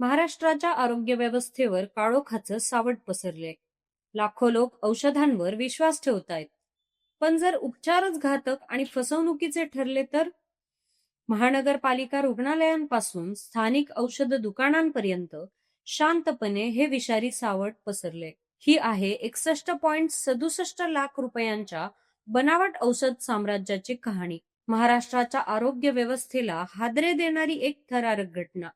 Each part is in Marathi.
महाराष्ट्राच्या आरोग्य व्यवस्थेवर काळोखाचं सावट पसरले लाखो लोक औषधांवर विश्वास ठेवतायत. पण जर उपचारच घातक आणि फसवणुकीचे ठरले तर? महानगरपालिका रुग्णालयांपासून स्थानिक औषध दुकानांपर्यंत शांतपणे हे विषारी सावट पसरले ही आहे एकसष्ट पॉइंट सदुसष्ट लाख रुपयांच्या बनावट औषध साम्राज्याची कहाणी. महाराष्ट्राच्या आरोग्य व्यवस्थेला हादरे देणारी एक थरारक घटना.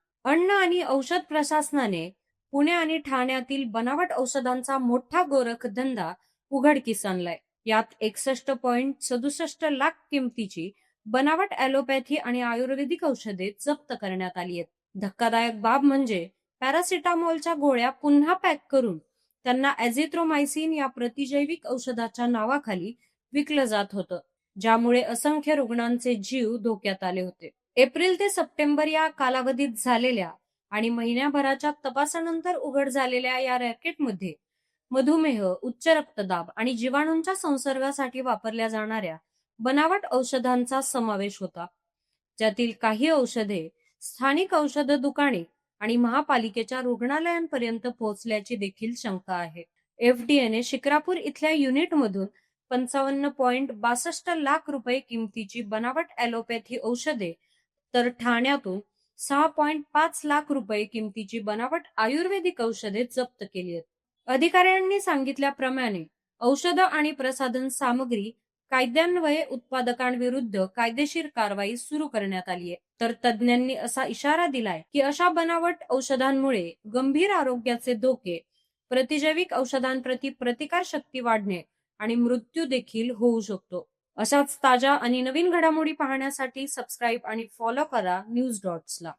अन्न आणि औषध प्रशासनाने पुणे आणि ठाण्यातील बनावट औषधांचा मोठा गोरख धंदा उघडकीस आणलाय यात एकसष्ट पॉइंट सदुसष्ट लाख किमतीची बनावट ॲलोपॅथी आणि आयुर्वेदिक औषधे जप्त करण्यात आली आहेत. धक्कादायक बाब म्हणजे पॅरासिटामॉलच्या गोळ्या पुन्हा पॅक करून त्यांना ॲझिथ्रोमायसिन या प्रतिजैविक औषधाच्या नावाखाली विकलं जात होतं ज्यामुळे असंख्य रुग्णांचे जीव धोक्यात आले होते. एप्रिल ते सप्टेंबर या कालावधीत झालेल्या आणि महिन्याभराच्या तपासानंतर उघड झालेल्या या रॅकेटमध्ये मधुमेह उच्च रक्तदाब आणि जीवाणूंच्या संसर्गासाठी वापरल्या जाणाऱ्या बनावट औषधांचा समावेश होता. ज्यातील काही औषधे स्थानिक औषध दुकाने आणि महापालिकेच्या रुग्णालयांपर्यंत पोहोचल्याची देखील शंका आहे. एफडीएने शिक्रापूर इथल्या युनिटमधून पंचावन्न पॉइंट बासष्ट लाख रुपये किमतीची बनावट ॲलोपॅथी औषधे तर ठाण्यातून सहा पॉइंट पाच लाख रुपये किमतीची बनावट आयुर्वेदिक औषधे जप्त केली आहेत. अधिकाऱ्यांनी सांगितल्याप्रमाणे औषधं आणि प्रसाधन सामग्री कायद्यान्वये उत्पादकांविरुद्ध कायदेशीर कारवाई सुरू करण्यात आली आहे. तर तज्ज्ञांनी असा इशारा दिलाय की अशा बनावट औषधांमुळे गंभीर आरोग्याचे धोके प्रतिजैविक औषधांप्रती प्रतिकार शक्ती वाढणे आणि मृत्यू देखील होऊ शकतो. अशाच ताज्या आणि नवीन घडामोडी पाहण्यासाठी सबस्क्राईब आणि फॉलो करा न्यूज डॉट्सला